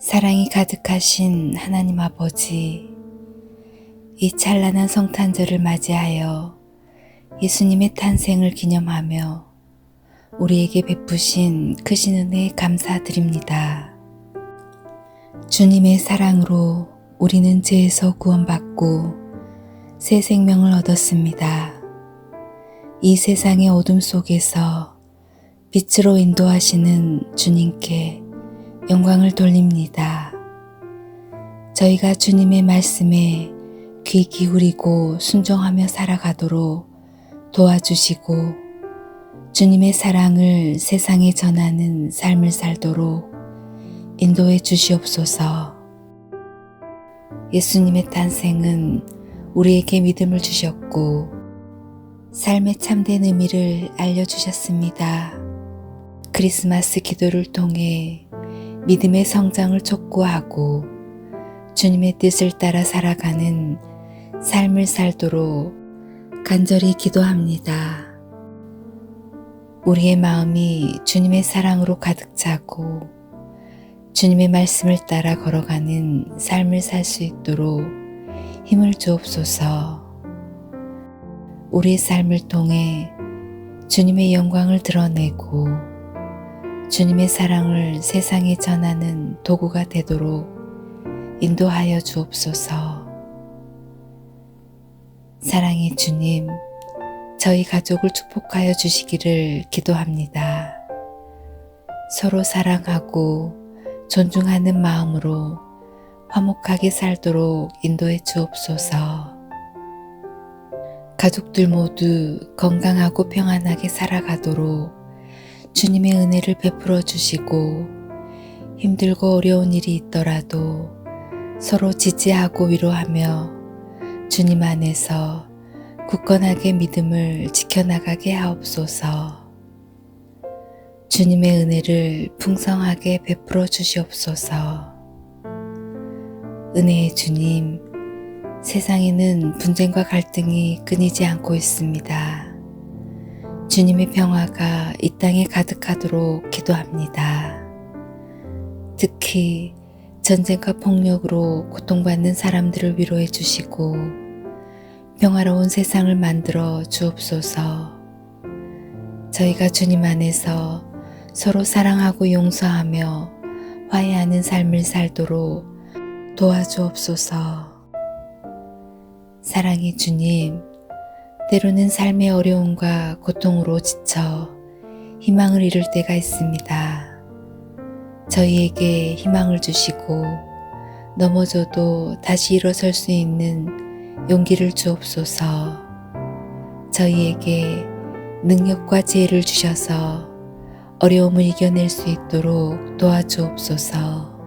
사랑이 가득하신 하나님 아버지, 이 찬란한 성탄절을 맞이하여 예수님의 탄생을 기념하며 우리에게 베푸신 크신 은혜에 감사드립니다. 주님의 사랑으로 우리는 죄에서 구원받고 새 생명을 얻었습니다. 이 세상의 어둠 속에서 빛으로 인도하시는 주님께 영광을 돌립니다. 저희가 주님의 말씀에 귀 기울이고 순종하며 살아가도록 도와주시고 주님의 사랑을 세상에 전하는 삶을 살도록 인도해 주시옵소서. 예수님의 탄생은 우리에게 믿음을 주셨고 삶의 참된 의미를 알려주셨습니다. 크리스마스 기도를 통해 믿음의 성장을 촉구하고 주님의 뜻을 따라 살아가는 삶을 살도록 간절히 기도합니다. 우리의 마음이 주님의 사랑으로 가득 차고 주님의 말씀을 따라 걸어가는 삶을 살 수 있도록 힘을 주옵소서. 우리의 삶을 통해 주님의 영광을 드러내고 주님의 사랑을 세상에 전하는 도구가 되도록 인도하여 주옵소서. 사랑의 주님, 저희 가족을 축복하여 주시기를 기도합니다. 서로 사랑하고 존중하는 마음으로 화목하게 살도록 인도해 주옵소서. 가족들 모두 건강하고 평안하게 살아가도록 주님의 은혜를 베풀어 주시고 힘들고 어려운 일이 있더라도 서로 지지하고 위로하며 주님 안에서 굳건하게 믿음을 지켜나가게 하옵소서. 주님의 은혜를 풍성하게 베풀어 주시옵소서. 은혜의 주님, 세상에는 분쟁과 갈등이 끊이지 않고 있습니다. 주님의 평화가 이 땅에 가득하도록 기도합니다. 특히 전쟁과 폭력으로 고통받는 사람들을 위로해 주시고 평화로운 세상을 만들어 주옵소서. 저희가 주님 안에서 서로 사랑하고 용서하며 화해하는 삶을 살도록 도와주옵소서. 사랑의 주님, 때로는 삶의 어려움과 고통으로 지쳐 희망을 잃을 때가 있습니다. 저희에게 희망을 주시고 넘어져도 다시 일어설 수 있는 용기를 주옵소서. 저희에게 능력과 지혜를 주셔서 어려움을 이겨낼 수 있도록 도와주옵소서.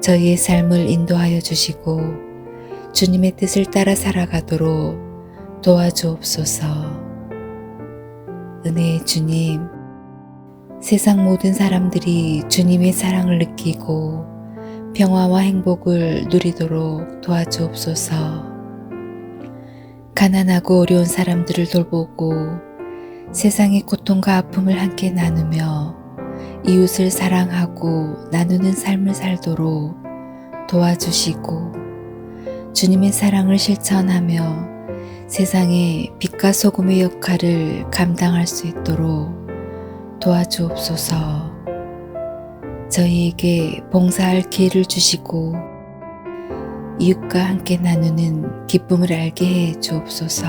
저희의 삶을 인도하여 주시고 주님의 뜻을 따라 살아가도록 도와주옵소서. 은혜의 주님, 세상 모든 사람들이 주님의 사랑을 느끼고 평화와 행복을 누리도록 도와주옵소서. 가난하고 어려운 사람들을 돌보고 세상의 고통과 아픔을 함께 나누며 이웃을 사랑하고 나누는 삶을 살도록 도와주시고 주님의 사랑을 실천하며 세상의 빛과 소금의 역할을 감당할 수 있도록 도와주옵소서. 저희에게 봉사할 기회를 주시고 이웃과 함께 나누는 기쁨을 알게 해 주옵소서.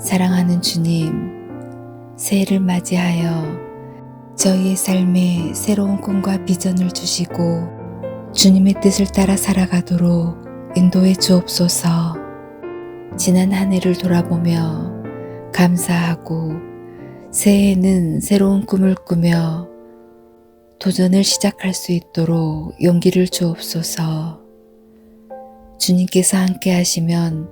사랑하는 주님, 새해를 맞이하여 저희의 삶에 새로운 꿈과 비전을 주시고 주님의 뜻을 따라 살아가도록 인도해 주옵소서. 지난 한 해를 돌아보며 감사하고 새해에는 새로운 꿈을 꾸며 도전을 시작할 수 있도록 용기를 주옵소서. 주님께서 함께 하시면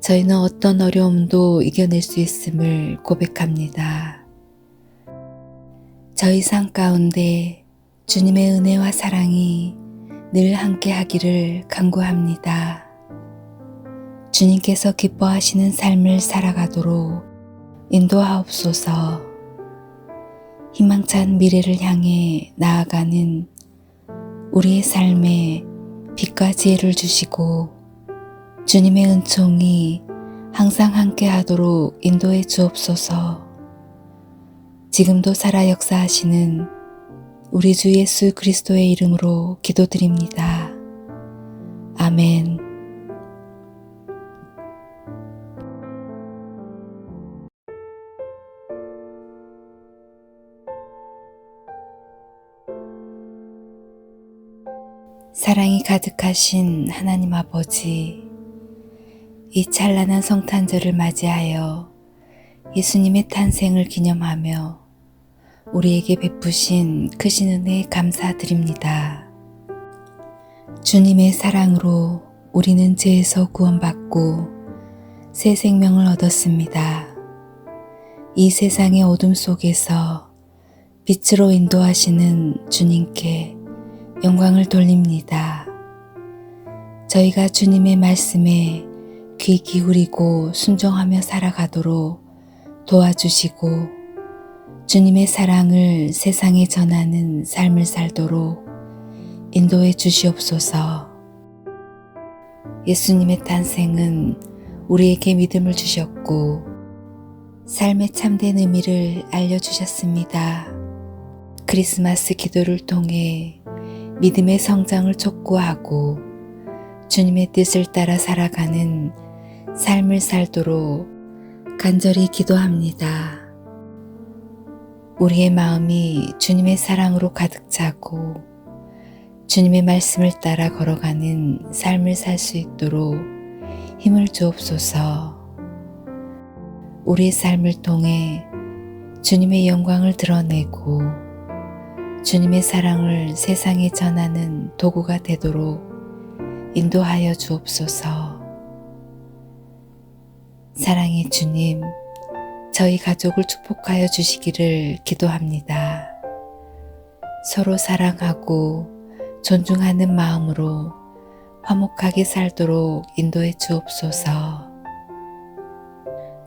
저희는 어떤 어려움도 이겨낼 수 있음을 고백합니다. 저희 삶 가운데 주님의 은혜와 사랑이 늘 함께 하기를 간구합니다. 주님께서 기뻐하시는 삶을 살아가도록 인도하옵소서. 희망찬 미래를 향해 나아가는 우리의 삶에 빛과 지혜를 주시고 주님의 은총이 항상 함께 하도록 인도해 주옵소서. 지금도 살아 역사하시는 우리 주 예수 그리스도의 이름으로 기도드립니다. 아멘. 사랑이 가득하신 하나님 아버지, 이 찬란한 성탄절을 맞이하여 예수님의 탄생을 기념하며 우리에게 베푸신 크신 은혜에 감사드립니다. 주님의 사랑으로 우리는 죄에서 구원받고 새 생명을 얻었습니다. 이 세상의 어둠 속에서 빛으로 인도하시는 주님께 영광을 돌립니다. 저희가 주님의 말씀에 귀 기울이고 순종하며 살아가도록 도와주시고 주님의 사랑을 세상에 전하는 삶을 살도록 인도해 주시옵소서. 예수님의 탄생은 우리에게 믿음을 주셨고 삶의 참된 의미를 알려주셨습니다. 크리스마스 기도를 통해 믿음의 성장을 촉구하고 주님의 뜻을 따라 살아가는 삶을 살도록 간절히 기도합니다. 우리의 마음이 주님의 사랑으로 가득 차고 주님의 말씀을 따라 걸어가는 삶을 살 수 있도록 힘을 주옵소서. 우리의 삶을 통해 주님의 영광을 드러내고 주님의 사랑을 세상에 전하는 도구가 되도록 인도하여 주옵소서. 사랑의 주님, 저희 가족을 축복하여 주시기를 기도합니다. 서로 사랑하고 존중하는 마음으로 화목하게 살도록 인도해 주옵소서.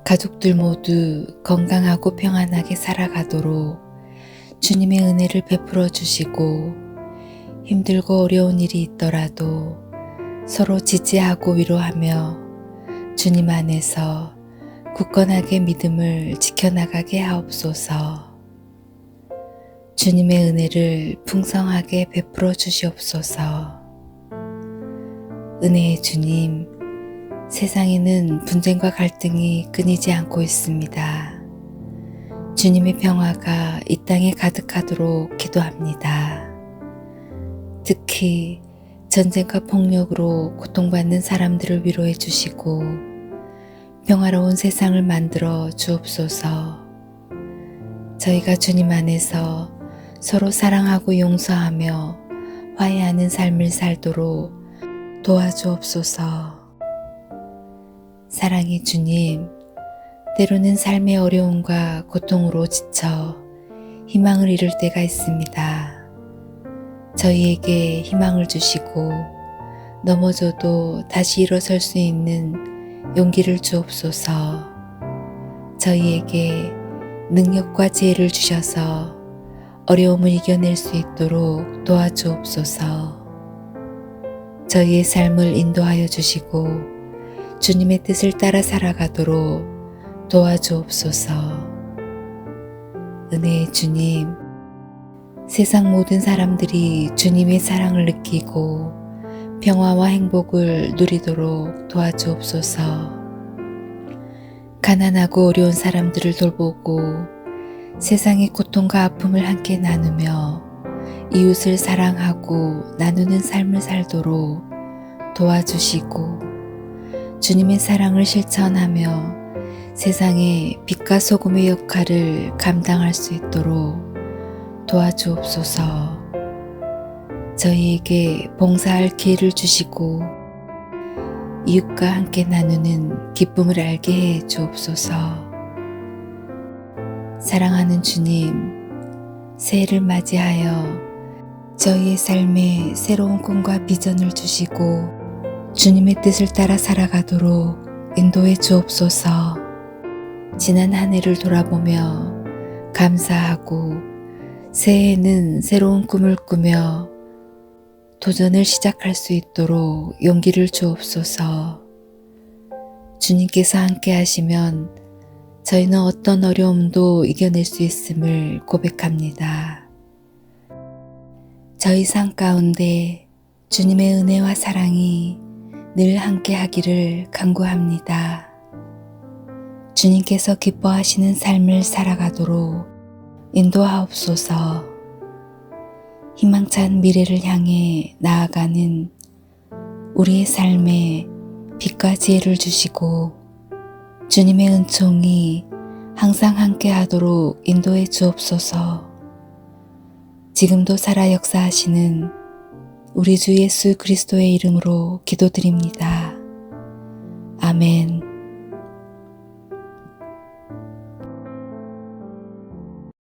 가족들 모두 건강하고 평안하게 살아가도록 주님의 은혜를 베풀어 주시고 힘들고 어려운 일이 있더라도 서로 지지하고 위로하며 주님 안에서 굳건하게 믿음을 지켜나가게 하옵소서. 주님의 은혜를 풍성하게 베풀어 주시옵소서. 은혜의 주님, 세상에는 분쟁과 갈등이 끊이지 않고 있습니다. 주님의 평화가 이 땅에 가득하도록 기도합니다. 특히 전쟁과 폭력으로 고통받는 사람들을 위로해 주시고 평화로운 세상을 만들어 주옵소서. 저희가 주님 안에서 서로 사랑하고 용서하며 화해하는 삶을 살도록 도와주옵소서. 사랑의 주님, 때로는 삶의 어려움과 고통으로 지쳐 희망을 잃을 때가 있습니다. 저희에게 희망을 주시고 넘어져도 다시 일어설 수 있는 용기를 주옵소서. 저희에게 능력과 지혜를 주셔서 어려움을 이겨낼 수 있도록 도와주옵소서. 저희의 삶을 인도하여 주시고 주님의 뜻을 따라 살아가도록 도와주옵소서. 은혜의 주님, 세상 모든 사람들이 주님의 사랑을 느끼고 평화와 행복을 누리도록 도와주옵소서. 가난하고 어려운 사람들을 돌보고 세상의 고통과 아픔을 함께 나누며 이웃을 사랑하고 나누는 삶을 살도록 도와주시고 주님의 사랑을 실천하며 세상의 빛과 소금의 역할을 감당할 수 있도록 도와주옵소서. 저희에게 봉사할 기회를 주시고 이웃과 함께 나누는 기쁨을 알게 해 주옵소서. 사랑하는 주님, 새해를 맞이하여 저희의 삶에 새로운 꿈과 비전을 주시고 주님의 뜻을 따라 살아가도록 인도해 주옵소서. 지난 한 해를 돌아보며 감사하고 새해에는 새로운 꿈을 꾸며 도전을 시작할 수 있도록 용기를 주옵소서. 주님께서 함께 하시면 저희는 어떤 어려움도 이겨낼 수 있음을 고백합니다. 저희 삶 가운데 주님의 은혜와 사랑이 늘 함께 하기를 간구합니다. 주님께서 기뻐하시는 삶을 살아가도록 인도하옵소서. 희망찬 미래를 향해 나아가는 우리의 삶에 빛과 지혜를 주시고 주님의 은총이 항상 함께 하도록 인도해 주옵소서. 지금도 살아 역사하시는 우리 주 예수 그리스도의 이름으로 기도드립니다. 아멘.